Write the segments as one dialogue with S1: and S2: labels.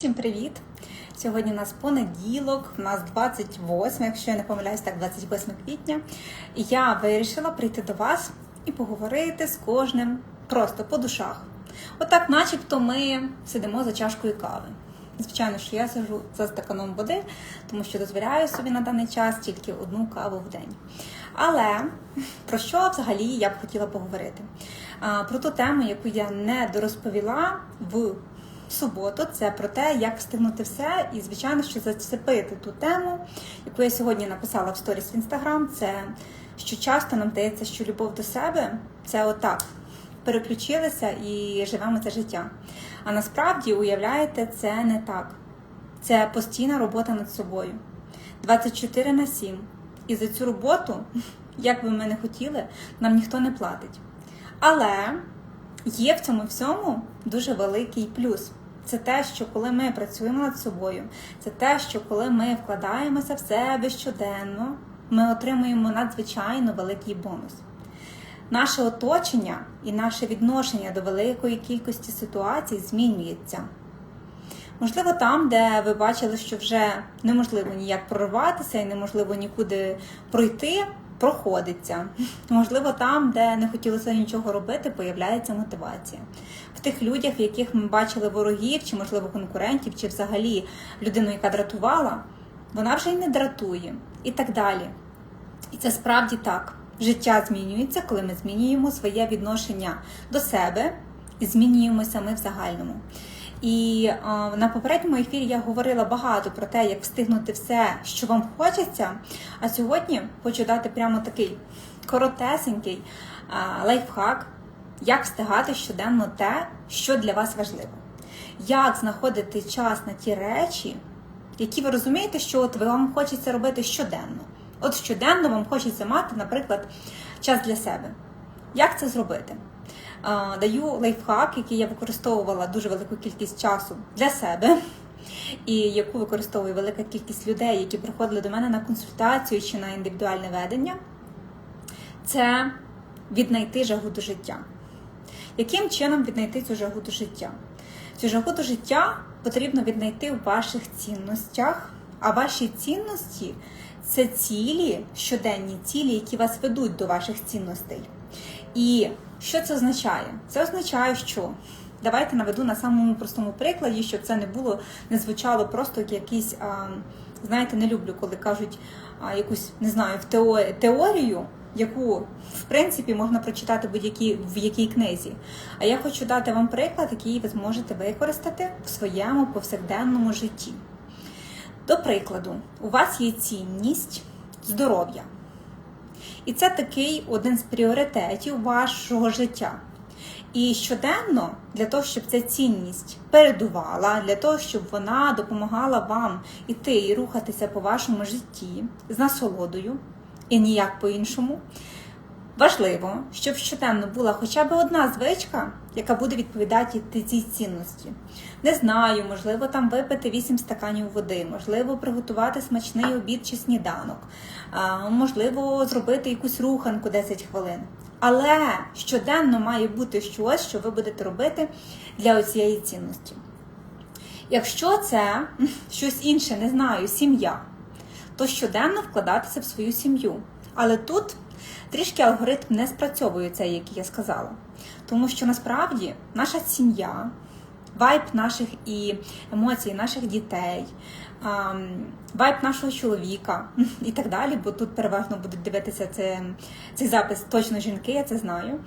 S1: Всім привіт! Сьогодні у нас понеділок, у нас 28, якщо я не помиляюсь, так 28 квітня. Я вирішила прийти до вас і поговорити з кожним просто по душах. Отак, начебто, ми сидимо за чашкою кави. Звичайно, що я сижу за стаканом води, тому що дозволяю собі на даний час тільки одну каву в день. Але про що взагалі я б хотіла поговорити? Про ту тему, яку я не дорозповіла в суботу, це про те, як встигнути все, і, звичайно, що зацепити ту тему, яку я сьогодні написала в сторіс в інстаграм, це що часто нам здається, що любов до себе це отак. Переключилися і живемо це життя. А насправді, уявляєте, це не так. Це постійна робота над собою. 24 на 7. І за цю роботу, як би ми не хотіли, нам ніхто не платить. Але є в цьому всьому дуже великий плюс. Це те, що коли ми працюємо над собою, це те, що коли ми вкладаємося в себе щоденно, ми отримуємо надзвичайно великий бонус. Наше оточення і наше відношення до великої кількості ситуацій змінюється. Можливо, там, де ви бачили, що вже неможливо ніяк прорватися і неможливо нікуди пройти, проходиться. Можливо, там, де не хотілося нічого робити, появляється мотивація. В тих людях, в яких ми бачили ворогів, чи, можливо, конкурентів, чи взагалі людину, яка дратувала, вона вже й не дратує, і так далі. І це справді так. Життя змінюється, коли ми змінюємо своє відношення до себе і змінюємося ми в загальному. І е, на попередньому ефірі я говорила багато про те, як встигнути все, що вам хочеться. А сьогодні хочу дати прямо такий коротесенький е, лайфхак, як встигати щоденно те, що для вас важливо. Як знаходити час на ті речі, які ви розумієте, що от вам хочеться робити щоденно. От щоденно вам хочеться мати, наприклад, час для себе. Як це зробити? Даю лайфхак, який я використовувала дуже велику кількість часу для себе, і яку використовує велика кількість людей, які приходили до мене на консультацію чи на індивідуальне ведення. Це віднайти жагу до життя. Яким чином віднайти цю жагу до життя? Цю жагу життя потрібно віднайти у ваших цінностях, а ваші цінності це цілі, щоденні цілі, які вас ведуть до ваших цінностей. І що це означає? Це означає, що давайте наведу на самому простому прикладі, щоб це не було, не звучало просто як якийсь, а, знаєте, не люблю, коли кажуть а, якусь, не знаю, в теорію, яку в принципі можна прочитати будь-якій в якій книзі. А я хочу дати вам приклад, який ви зможете використати в своєму повсякденному житті. До прикладу, у вас є цінність здоров'я. І це такий один з пріоритетів вашого життя. І щоденно, для того, щоб ця цінність передувала, для того, щоб вона допомагала вам іти і рухатися по вашому житті з насолодою і ніяк по-іншому, важливо, щоб щоденно була хоча б одна звичка, яка буде відповідати цій цінності. Не знаю, можливо, там випити 8 стаканів води, можливо, приготувати смачний обід чи сніданок, можливо, зробити якусь руханку 10 хвилин. Але щоденно має бути щось, що ви будете робити для цієї цінності. Якщо це щось інше, не знаю, сім'я, то щоденно вкладатися в свою сім'ю. Але тут трішки алгоритм не спрацьовує цей, який я сказала. Тому що насправді наша сім'я, вайб наших і емоцій наших дітей, вайб нашого чоловіка і так далі, бо тут переважно будуть дивитися це, цей запис точно жінки, я це знаю,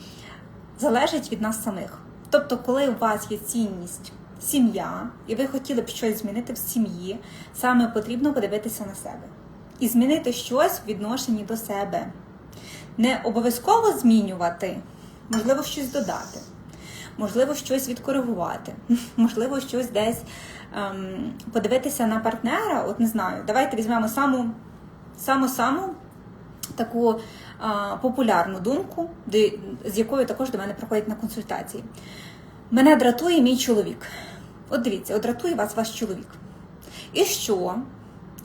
S1: залежить від нас самих. Тобто, коли у вас є цінність сім'я, і ви хотіли б щось змінити в сім'ї, саме потрібно подивитися на себе і змінити щось в відношенні до себе. Не обов'язково змінювати, можливо, щось додати, можливо, щось відкоригувати, можливо, щось десь ем, подивитися на партнера. От не знаю, давайте візьмемо саму саму саму таку е, популярну думку, де, з якою також до мене приходять на консультації. Мене дратує мій чоловік. От дивіться, от дратує вас ваш чоловік. І що?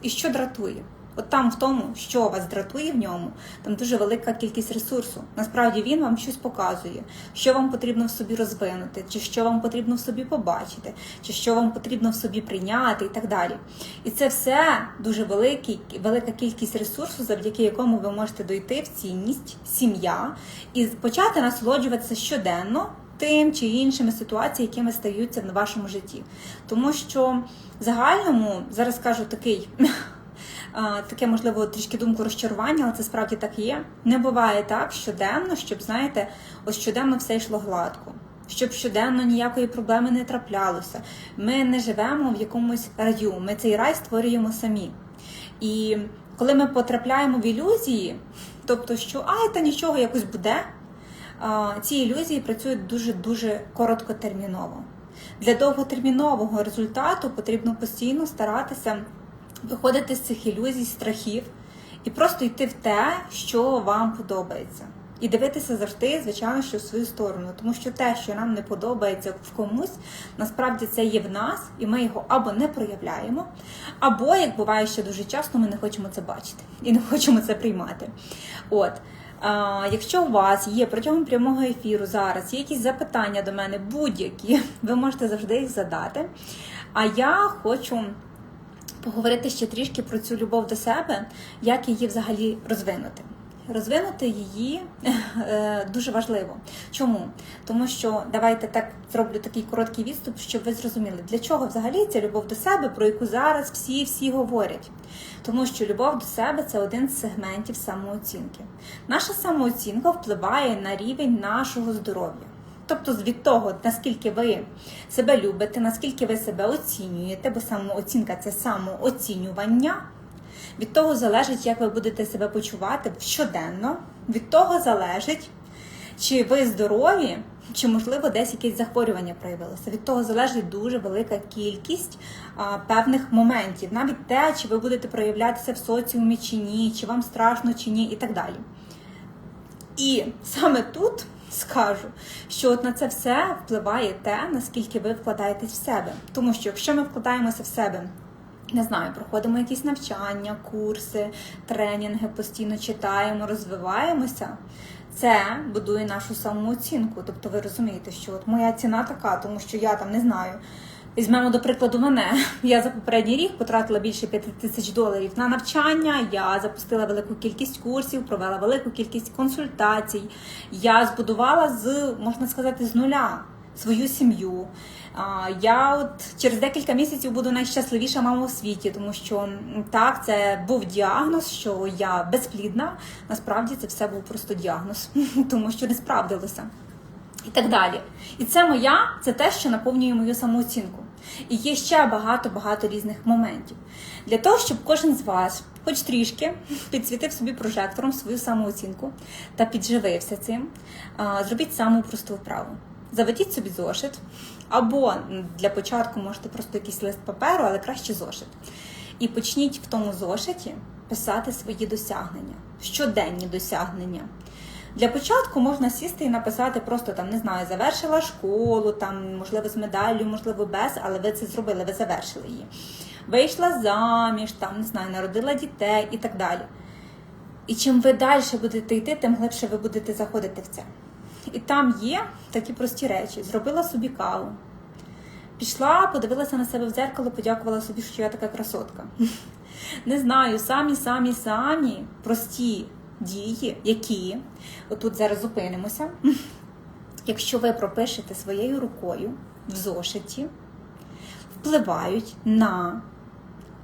S1: І що дратує? От там в тому, що вас дратує в ньому, там дуже велика кількість ресурсу. Насправді він вам щось показує, що вам потрібно в собі розвинути, чи що вам потрібно в собі побачити, чи що вам потрібно в собі прийняти, і так далі. І це все дуже великий, велика кількість ресурсу, завдяки якому ви можете дойти в цінність, сім'я і почати насолоджуватися щоденно тим чи іншими ситуаціями, якими стаються в вашому житті. Тому що в загальному зараз кажу такий. Таке, можливо, трішки думку розчарування, але це справді так є. Не буває так щоденно, щоб, знаєте, ось щоденно все йшло гладко, щоб щоденно ніякої проблеми не траплялося. Ми не живемо в якомусь раю, ми цей рай створюємо самі. І коли ми потрапляємо в ілюзії, тобто, що ай, та нічого якось буде, ці ілюзії працюють дуже-дуже короткотерміново. Для довготермінового результату потрібно постійно старатися виходити з цих ілюзій, страхів і просто йти в те, що вам подобається. І дивитися завжди, звичайно, що в свою сторону, тому що те, що нам не подобається в комусь, насправді це є в нас, і ми його або не проявляємо, або, як буває ще дуже часто, ми не хочемо це бачити і не хочемо це приймати. От. Якщо у вас є протягом прямого ефіру зараз є якісь запитання до мене, будь-які, ви можете завжди їх задати. А я хочу поговорити ще трішки про цю любов до себе, як її взагалі розвинути. Розвинути її е, дуже важливо. Чому? Тому що давайте так зроблю такий короткий відступ, щоб ви зрозуміли, для чого взагалі ця любов до себе, про яку зараз всі-всі говорять. Тому що любов до себе це один з сегментів самооцінки. Наша самооцінка впливає на рівень нашого здоров'я. Тобто від того, наскільки ви себе любите, наскільки ви себе оцінюєте, бо самооцінка це самооцінювання. Від того залежить, як ви будете себе почувати щоденно. Від того залежить, чи ви здорові, чи, можливо, десь якесь захворювання проявилося. Від того залежить дуже велика кількість а, певних моментів. Навіть те, чи ви будете проявлятися в соціумі чи ні, чи вам страшно чи ні, і так далі. І саме тут скажу, що от на це все впливає те, наскільки ви вкладаєтесь в себе. Тому що якщо ми вкладаємося в себе, не знаю, проходимо якісь навчання, курси, тренінги, постійно читаємо, розвиваємося. Це будує нашу самооцінку. Тобто ви розумієте, що от моя ціна така, тому що я там не знаю. Візьмемо, до прикладу, мене. Я за попередній рік потратила більше 5 тисяч доларів на навчання. Я запустила велику кількість курсів, провела велику кількість консультацій. Я збудувала з, можна сказати, з нуля свою сім'ю. Я от через декілька місяців буду найщасливіша мама у світі, тому що так, це був діагноз, що я безплідна. Насправді це все був просто діагноз, тому що не справдилося. І так далі. І це моя, це те, що наповнює мою самооцінку. І є ще багато-багато різних моментів. Для того, щоб кожен з вас, хоч трішки, підсвітив собі прожектором свою самооцінку та підживився цим, зробіть саму просту вправу. Заведіть собі зошит, або для початку можете просто якийсь лист паперу, але краще зошит. І почніть в тому зошиті писати свої досягнення, щоденні досягнення. Для початку можна сісти і написати просто там, не знаю, завершила школу, там, можливо, з медаллю, можливо, без, але ви це зробили, ви завершили її. Вийшла заміж, там, не знаю, народила дітей і так далі. І чим ви далі будете йти, тим глибше ви будете заходити в це. І там є такі прості речі. Зробила собі каву. Пішла, подивилася на себе в дзеркало, подякувала собі, що я така красотка. Не знаю, самі-самі самі прості дії, які, отут зараз зупинимося, якщо ви пропишете своєю рукою в зошиті, впливають на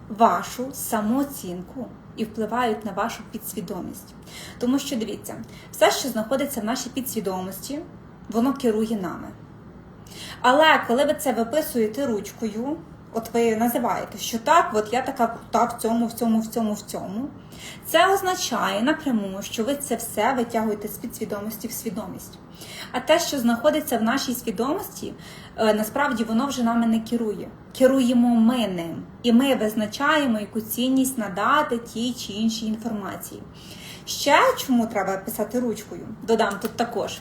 S1: вашу самооцінку і впливають на вашу підсвідомість. Тому що дивіться, все, що знаходиться в нашій підсвідомості, воно керує нами. Але коли ви це виписуєте ручкою, от ви називаєте, що так, от я така крута в цьому, в цьому, в цьому, в цьому, це означає напряму, що ви це все витягуєте з підсвідомості в свідомість. А те, що знаходиться в нашій свідомості, е, насправді воно вже нами не керує. Керуємо ми ним. І ми визначаємо, яку цінність надати тій чи іншій інформації. Ще чому треба писати ручкою? Додам тут також.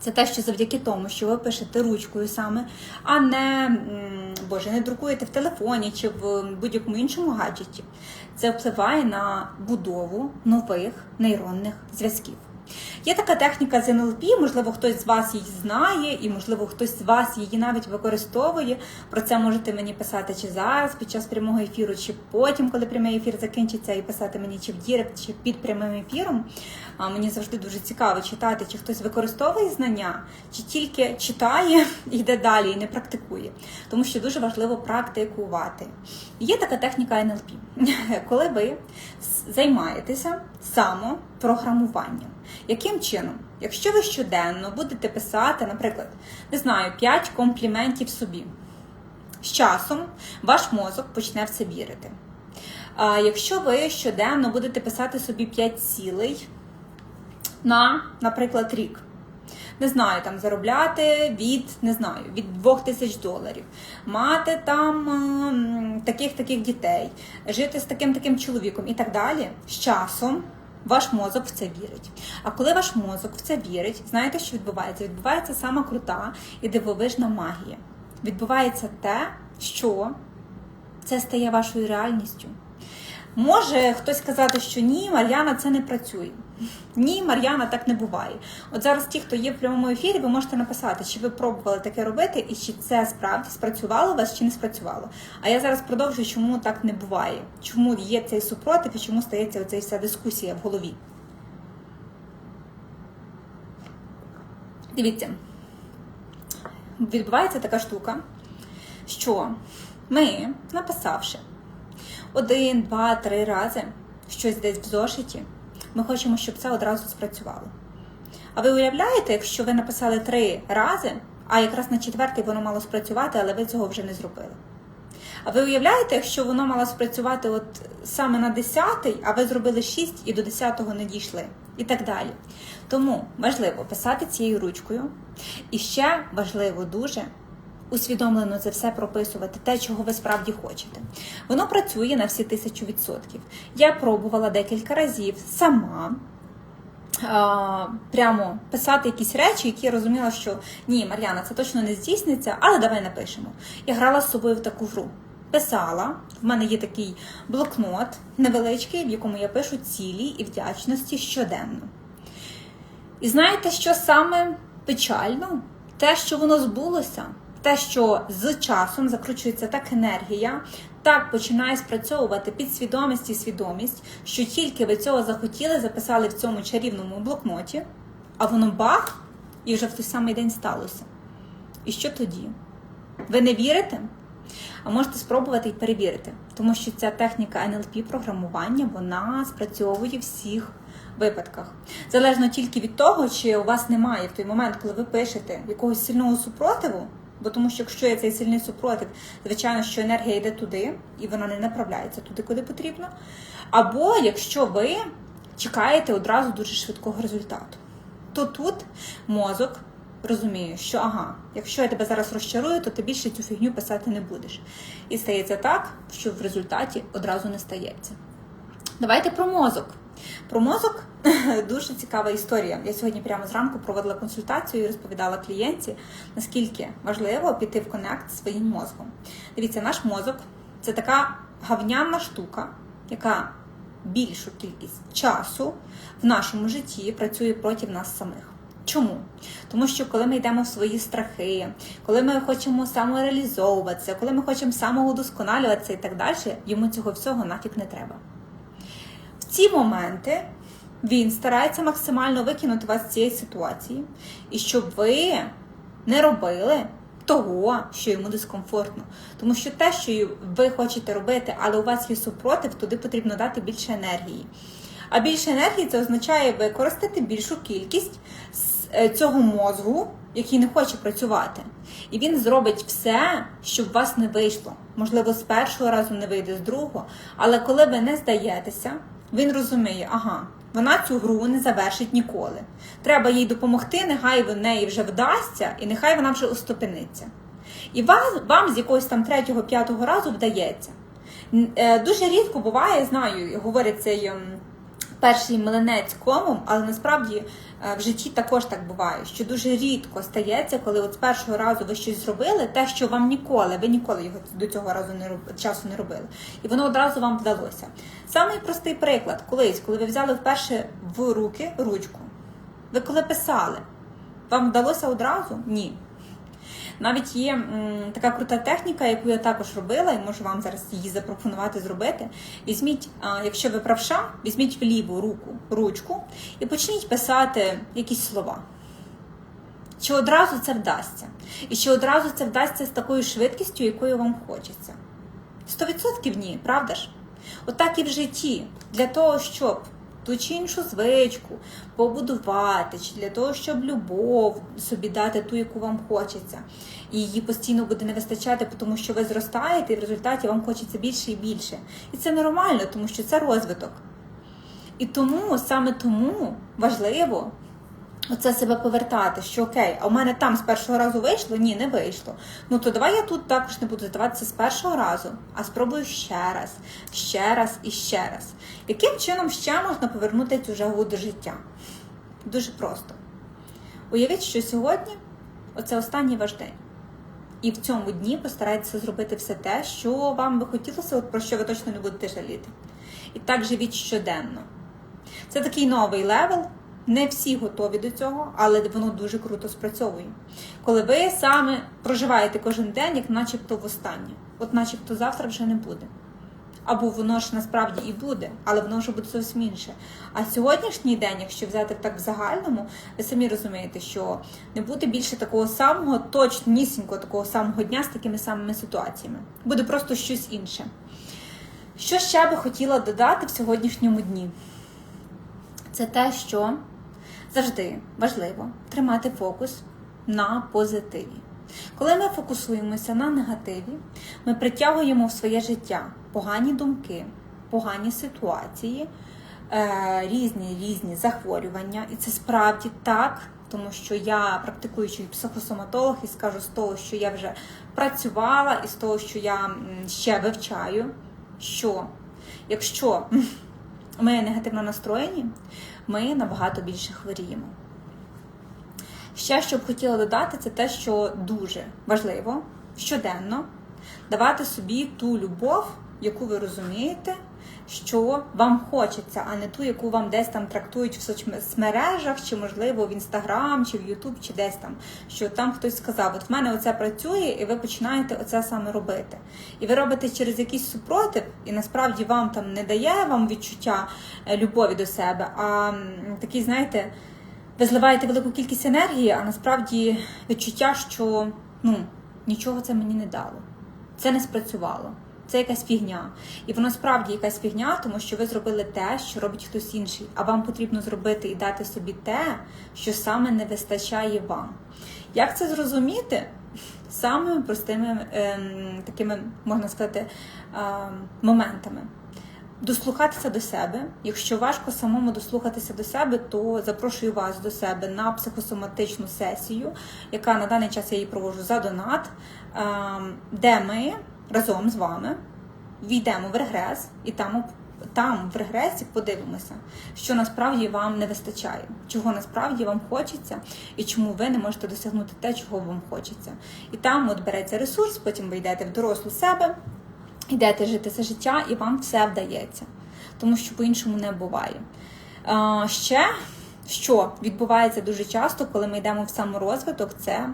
S1: Це те, що завдяки тому, що ви пишете ручкою саме, а не боже, не друкуєте в телефоні чи в будь-якому іншому гаджеті. Це впливає на будову нових нейронних зв'язків. Є така техніка з НЛП, можливо, хтось з вас її знає, і можливо хтось з вас її навіть використовує. Про це можете мені писати чи зараз під час прямого ефіру, чи потім, коли прямий ефір закінчиться, і писати мені чи в Дірект, чи під прямим ефіром. А мені завжди дуже цікаво читати, чи хтось використовує знання, чи тільки читає і йде далі і не практикує. Тому що дуже важливо практикувати. Є така техніка НЛП, коли ви займаєтеся самопрограмуванням. Яким чином? Якщо ви щоденно будете писати, наприклад, не знаю, 5 компліментів собі, з часом ваш мозок почне в це вірити. А якщо ви щоденно будете писати собі 5 цілей на, наприклад, рік, не знаю, там заробляти від не знаю, від 2 тисяч доларів, мати там таких таких дітей, жити з таким таким чоловіком і так далі, з часом. Ваш мозок в це вірить. А коли ваш мозок в це вірить, знаєте, що відбувається? Відбувається сама крута і дивовижна магія. Відбувається те, що це стає вашою реальністю. Може хтось сказати, що ні, Мар'яна, це не працює. Ні, Мар'яна, так не буває. От зараз ті, хто є в прямому ефірі, ви можете написати, чи ви пробували таке робити, і чи це справді спрацювало у вас, чи не спрацювало. А я зараз продовжую, чому так не буває, чому є цей супротив і чому стається оця вся дискусія в голові. Дивіться, відбувається така штука, що ми, написавши один, два, три рази щось десь в зошиті, ми хочемо, щоб це одразу спрацювало. А ви уявляєте, якщо ви написали три рази, а якраз на четвертий воно мало спрацювати, але ви цього вже не зробили. А ви уявляєте, якщо воно мало спрацювати от саме на 10, а ви зробили 6 і до 10-го не дійшли, і так далі. Тому важливо писати цією ручкою. І ще важливо дуже усвідомлено це все прописувати, те, чого ви справді хочете. Воно працює на всі тисячу відсотків. Я пробувала декілька разів сама. Прямо писати якісь речі, які я розуміла, що ні, Мар'яна, це точно не здійсниться, але давай напишемо. Я грала з собою в таку гру. Писала, в мене є такий блокнот невеличкий, в якому я пишу цілі і вдячності щоденно. І знаєте, що саме печально? Те, що воно збулося, те, що з часом закручується так енергія, так починає спрацьовувати підсвідомість і свідомість, що тільки ви цього захотіли, записали в цьому чарівному блокноті, а воно бах, і вже в той самий день сталося. І що тоді? Ви не вірите? А можете спробувати і перевірити, тому що ця техніка NLP програмування вона спрацьовує всіх випадках. Залежно тільки від того, чи у вас немає в той момент, коли ви пишете якогось сильного супротиву. Бо тому що якщо є цей сильний супротив, звичайно, що енергія йде туди, і вона не направляється туди, куди потрібно. Або якщо ви чекаєте одразу дуже швидкого результату, то тут мозок розуміє, що ага, якщо я тебе зараз розчарую, то ти більше цю фігню писати не будеш. І стається так, що в результаті одразу не стається. Давайте про мозок. Про мозок дуже цікава історія. Я сьогодні прямо зранку проводила консультацію і розповідала клієнті, наскільки важливо піти в коннект зі своїм мозком. Дивіться, наш мозок це така гавняна штука, яка більшу кількість часу в нашому житті працює проти нас самих. Чому? Тому що коли ми йдемо в свої страхи, коли ми хочемо самореалізовуватися, коли ми хочемо самоудосконалюватися і так далі, йому цього всього нафіг не треба. В ці моменти він старається максимально викинути вас з цієї ситуації, і щоб ви не робили того, що йому дискомфортно. Тому що те, що ви хочете робити, але у вас є супротив, туди потрібно дати більше енергії. А більше енергії це означає використати більшу кількість цього мозгу, який не хоче працювати. І він зробить все, щоб у вас не вийшло. Можливо, з першого разу не вийде, з другого. Але коли ви не здаєтеся, він розуміє, ага, вона цю гру не завершить ніколи. Треба їй допомогти, нехай в неї вже вдасться, і нехай вона вже остопиниться. І вам, вам з якогось там третього, п'ятого разу вдається. Дуже рідко буває, знаю, говорить цей перший млинець комом, але насправді е, в житті також так буває, що дуже рідко стається, коли от з першого разу ви щось зробили, те, що вам ніколи, ви ніколи його до цього разу не часу не робили, і воно одразу вам вдалося. Самий простий приклад, колись, коли ви взяли вперше в руки ручку, ви коли писали, вам вдалося одразу? Ні. Навіть є така крута техніка, яку я також робила, і можу вам зараз її запропонувати зробити. Візьміть, якщо ви правша, візьміть в ліву руку ручку і почніть писати якісь слова. Чи одразу це вдасться? І чи одразу це вдасться з такою швидкістю, якою вам хочеться? 100% ні, правда ж? Отак і в житті. Для того, щоб ту чи іншу звичку побудувати, чи для того, щоб любов собі дати ту, яку вам хочеться. І її постійно буде не вистачати, тому що ви зростаєте, і в результаті вам хочеться більше і більше. І це нормально, тому що це розвиток. І тому, саме тому важливо оце себе повертати, що окей, а у мене там з першого разу вийшло? Ні, не вийшло. Ну то давай я тут також не буду здаватися з першого разу, а спробую ще раз, ще раз і ще раз. Яким чином ще можна повернути цю жагу до життя? Дуже просто. Уявіть, що сьогодні оце останній ваш день. І в цьому дні постарайтеся зробити все те, що вам би хотілося, от про що ви точно не будете жаліти. І так живіть щоденно. Це такий новий левел. Не всі готові до цього, але воно дуже круто спрацьовує. Коли ви саме проживаєте кожен день, як начебто востаннє, от начебто завтра вже не буде. Або воно ж насправді і буде, але воно вже буде зовсім інше. А сьогоднішній день, якщо взяти так в загальному, ви самі розумієте, що не буде більше такого самого, точнісінького такого самого дня з такими самими ситуаціями. Буде просто щось інше. Що ще би хотіла додати в сьогоднішньому дні? Це те, що завжди важливо тримати фокус на позитиві. Коли ми фокусуємося на негативі, ми притягуємо в своє життя погані думки, погані ситуації, е, різні різні захворювання. І це справді так, тому що я практикуючий психосоматолог і скажу з того, що я вже працювала, і з того, що я ще вивчаю, що якщо ми негативно настроєні, ми набагато більше хворіємо. Ще, що б хотіла додати, це те, що дуже важливо щоденно давати собі ту любов, яку ви розумієте, що вам хочеться, а не ту, яку вам десь там трактують в соцмережах, чи, можливо, в інстаграм, чи в Ютуб, чи десь там. Що там хтось сказав, от в мене оце працює, і ви починаєте оце саме робити. І ви робите через якийсь супротив, і насправді вам там не дає вам відчуття е, любові до себе, а такий, знаєте. Ви зливаєте велику кількість енергії, а насправді відчуття, що ну, нічого це мені не дало. Це не спрацювало. Це якась фігня. І воно справді якась фігня, тому що ви зробили те, що робить хтось інший. А вам потрібно зробити і дати собі те, що саме не вистачає вам. Як це зрозуміти? Самими простими ем, такими, можна сказати, ем, моментами. Дослухатися до себе. Якщо важко самому дослухатися до себе, то запрошую вас до себе на психосоматичну сесію, яка на даний час я її проводжу за донат, де ми разом з вами війдемо в регрес і там там в регресі подивимося, що насправді вам не вистачає, чого насправді вам хочеться, і чому ви не можете досягнути те, чого вам хочеться. І там от береться ресурс, потім ви йдете в дорослу себе йдете жити це життя, і вам все вдається, тому що по-іншому не буває. А, Ще що відбувається дуже часто, коли ми йдемо в саморозвиток, це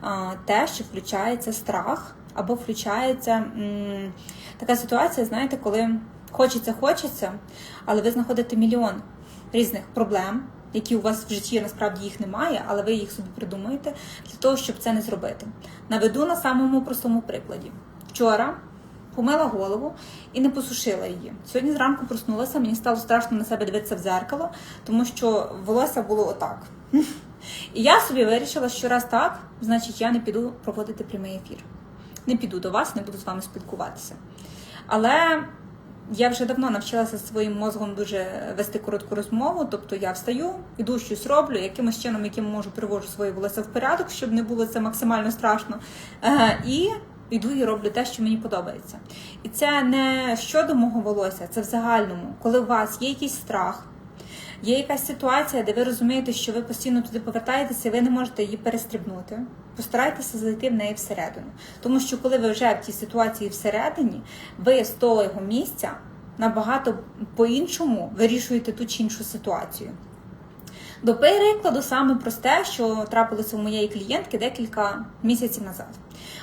S1: а, те, що включається страх, або включається м, така ситуація, знаєте, коли хочеться, хочеться, але ви знаходите мільйон різних проблем. Які у вас в житті насправді їх немає, але ви їх собі придумаєте для того, щоб це не зробити. Наведу на самому простому прикладі. Вчора помила голову і не посушила її. Сьогодні зранку проснулася, мені стало страшно на себе дивитися в зеркало, тому що волосся було отак. І я собі вирішила, що раз так, значить я не піду проводити прямий ефір. Не піду до вас, не буду з вами спілкуватися. Але я вже давно навчилася своїм мозгом дуже вести коротку розмову. Тобто я встаю, іду щось роблю, якимось чином, яким можу привожу своє волосся в порядок, щоб не було це максимально страшно. І йду і роблю те, що мені подобається. І це не щодо мого волосся, це в загальному. Коли у вас є якийсь страх, Є якась ситуація, де ви розумієте, що ви постійно туди повертаєтеся, і ви не можете її перестрибнути. Постарайтеся зайти в неї всередину. Тому що коли ви вже в тій ситуації всередині, ви з того місця набагато по-іншому вирішуєте ту чи іншу ситуацію. До перекладу, саме просте, що трапилося у моєї клієнтки декілька місяців назад.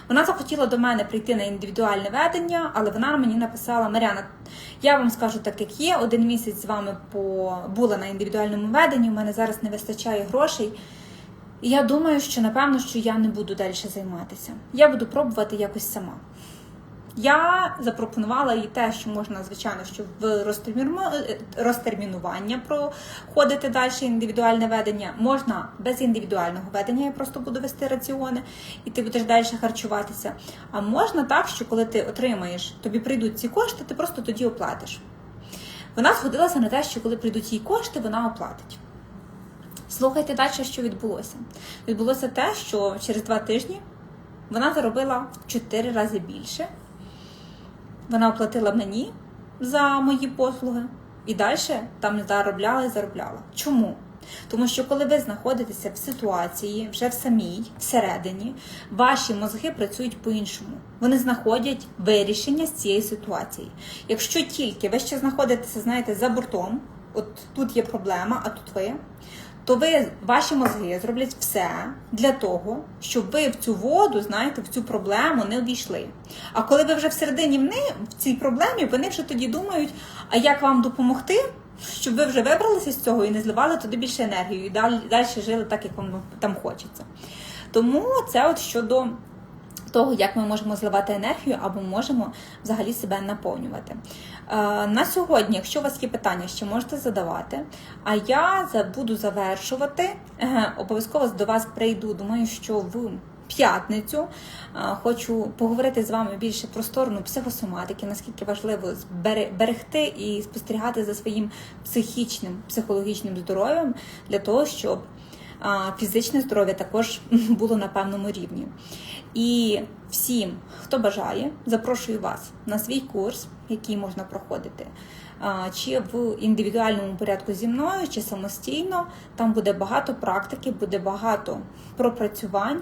S1: Вона захотіла до мене прийти на індивідуальне ведення, але вона мені написала: Маряна, я вам скажу так, як є. Один місяць з вами по... була на індивідуальному веденні, у мене зараз не вистачає грошей. І я думаю, що напевно, що я не буду далі займатися. Я буду пробувати якось сама. Я запропонувала їй те, що можна, звичайно, що в е, розтермінування проходити далі індивідуальне ведення. Можна без індивідуального ведення, я просто буду вести раціони, і ти будеш далі харчуватися. А можна так, що коли ти отримаєш, тобі прийдуть ці кошти, ти просто тоді оплатиш. Вона згодилася на те, що коли прийдуть їй кошти, вона оплатить. Слухайте далі, що відбулося. Відбулося те, що через два тижні вона заробила в 4 рази більше. Вона оплатила мені за мої послуги і далі там заробляла і заробляла. Чому? Тому що коли ви знаходитеся в ситуації, вже в самій, всередині, ваші мозги працюють по-іншому. Вони знаходять вирішення з цієї ситуації. Якщо тільки ви ще знаходитеся, знаєте, за бортом, от тут є проблема, а тут ви, то ви, ваші мозги зроблять все для того, щоб ви в цю воду, знаєте, в цю проблему не увійшли. А коли ви вже всередині в неї, в цій проблемі, вони вже тоді думають, а як вам допомогти, щоб ви вже вибралися з цього і не зливали туди більше енергію, і далі, далі жили так, як вам там хочеться. Тому це от щодо того, як ми можемо зливати енергію або можемо взагалі себе наповнювати. Е, На сьогодні, якщо у вас є питання, ще можете задавати. А я буду завершувати. Обов'язково до вас прийду. Думаю, що в п'ятницю е, хочу поговорити з вами більше про сторону психосоматики, наскільки важливо збере- берегти і спостерігати за своїм психічним, психологічним здоров'ям для того, щоб фізичне здоров'я також було на певному рівні. І всім, хто бажає, запрошую вас на свій курс, який можна проходити. Чи в індивідуальному порядку зі мною, чи самостійно. Там буде багато практики, буде багато пропрацювань.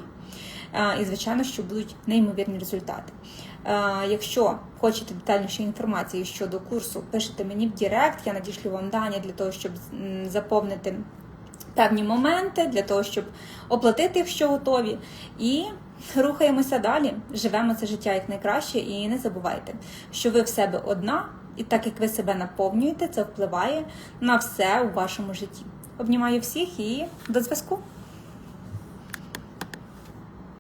S1: І, звичайно, що будуть неймовірні результати. Якщо хочете детальнішої інформації щодо курсу, пишете мені в Директ, я надішлю вам дані для того, щоб заповнити певні моменти для того, щоб оплатити, якщо готові, і рухаємося далі. Живемо це життя як найкраще, і не забувайте, що ви в себе одна, і так як ви себе наповнюєте, це впливає на все у вашому житті. Обнімаю всіх і до зв'язку.